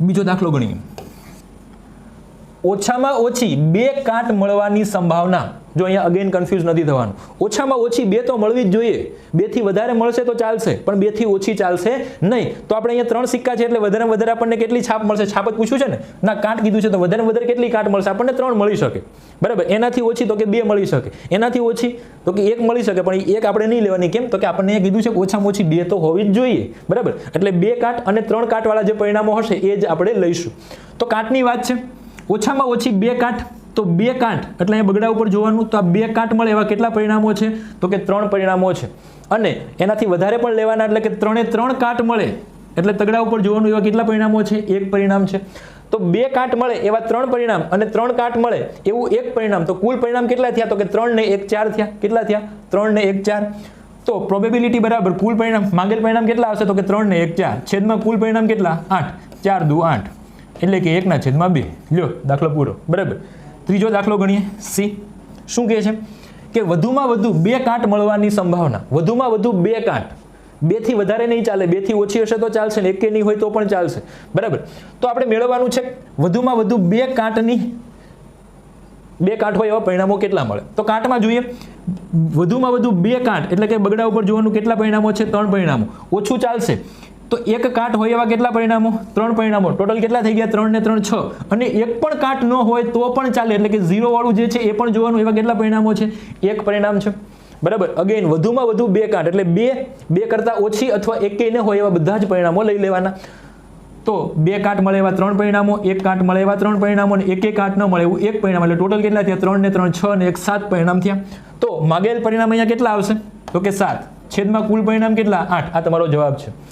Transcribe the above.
બીજો દાખલો ગણીએ. ઓછામાં ઓછી બે કાટ મળવાની સંભાવના જો અહીંયા અગેન કન્ફ્યુઝ નથી થવાનું. ઓછામાં ઓછી બે તો મળવી જ જોઈએ. બેથી વધારે મળશે તો ચાલશે, પણ બેથી ઓછી ચાલશે નહીં. તો આપણે અહીંયા ત્રણ સિક્કા છે એટલે વધારે વધારે આપણને કેટલી છાપ મળશે? છાપ જ પૂછ્યું છે ને? ના, કાંટ કીધું છે તો વધારે વધારે કેટલી કાટ મળશે? આપણને ત્રણ મળી શકે. બરાબર? એનાથી ઓછી તો કે બે મળી શકે. એનાથી ઓછી તો કે એક મળી શકે, પણ એક આપણે નહીં લેવાની. કેમ? તો કે આપણને એ કીધું છે કે ઓછામાં ઓછી બે તો હોવી જ જોઈએ. બરાબર? એટલે બે કાંટ અને ત્રણ કાંટવાળા જે પરિણામો હશે, એ જ આપણે લઈશું. તો કાટની વાત છે. ઓછામાં ઓછી બે કાટ તો બે કાંઠ, એટલે અહીંયા બગડા ઉપર જોવાનું, તો આ બે કાંઠ મળે એવા કેટલા પરિણામો છે? તો કે ત્રણ પરિણામો છે. અને એનાથી વધારે પણ લેવાના, એટલે કે ત્રણે ત્રણ કાંઠ મળે, એટલે તગડા ઉપર જોવાનું એવા કેટલા પરિણામો છે? એક પરિણામ છે. તો બે કાંટ મળે એવા ત્રણ પરિણામ, અને ત્રણ કાંટ મળે એવું એક પરિણામ. તો કુલ પરિણામ કેટલા થયા? તો કે ત્રણ ને એક ચાર થયા. કેટલા થયા? ત્રણ ને એક ચાર. તો પ્રોબેબિલિટી બરાબર કુલ પરિણામ, માંગેલ પરિણામ કેટલા આવશે? તો કે ત્રણ ને એક ચાર. છેદમાં કુલ પરિણામ કેટલા? આઠ. ચાર દુ આઠ. એટલે કે એકના છેદમાં બે. લ્યો, દાખલો પૂરો. બરાબર. ત્રીજો દાખલો ગણીએ. સી. શું કહે છે? કે વધુમાં વધુ બે કાંટ મળવાની સંભાવના. વધુમાં વધુ બે કાંટ. બેથી વધારે નહીં ચાલે. બેથી ઓછી હશે તો ચાલશે ને એકે નહીં હોય તો પણ ચાલશે. બરાબર? તો આપણે મેળવવાનું છે વધુમાં વધુ બે કાંટની બે કાંઠ હોય એવા પરિણામો કેટલા મળે? તો કાંટમાં જોઈએ. વધુમાં વધુ બે કાંઠ એટલે કે બગડા ઉપર જોવાનું કેટલા પરિણામો છે? ત્રણ પરિણામો. ઓછું ચાલશે. તો એક કાટ હોય એવા કેટલા પરિણામો? ત્રણ પરિણામો. ટોટલ કેટલા થઈ ગયા? ત્રણ ને ત્રણ, છ. અને એક પણ કાટ ન હોય તો પણ ચાલે. એટલે કે ઝીરો વાળું જે છે એ પણ જોવાનું એવા કેટલા પરિણામો છે? એક પરિણામ છે. બરાબર? અગેન વધુમાં વધુ બે કાંટ. એટલે બે બે કરતાં ઓછી અથવા એકે ન હોય એવા બધા જ પરિણામો લઈ લેવાના. તો બે કાંટ મળે એવા ત્રણ પરિણામો, એક કાંટ મળે એવા ત્રણ પરિણામો અને એક એક ન મળે એવું એક પરિણામ. એટલે ટોટલ કેટલા થયા? ત્રણ ને ત્રણ, છ અને એક સાત પરિણામ થયા. તો માગેલ પરિણામ અહીંયા કેટલા આવશે? તો કે સાત. છેદમાં કુલ પરિણામ કેટલા? આઠ. આ તમારો જવાબ છે.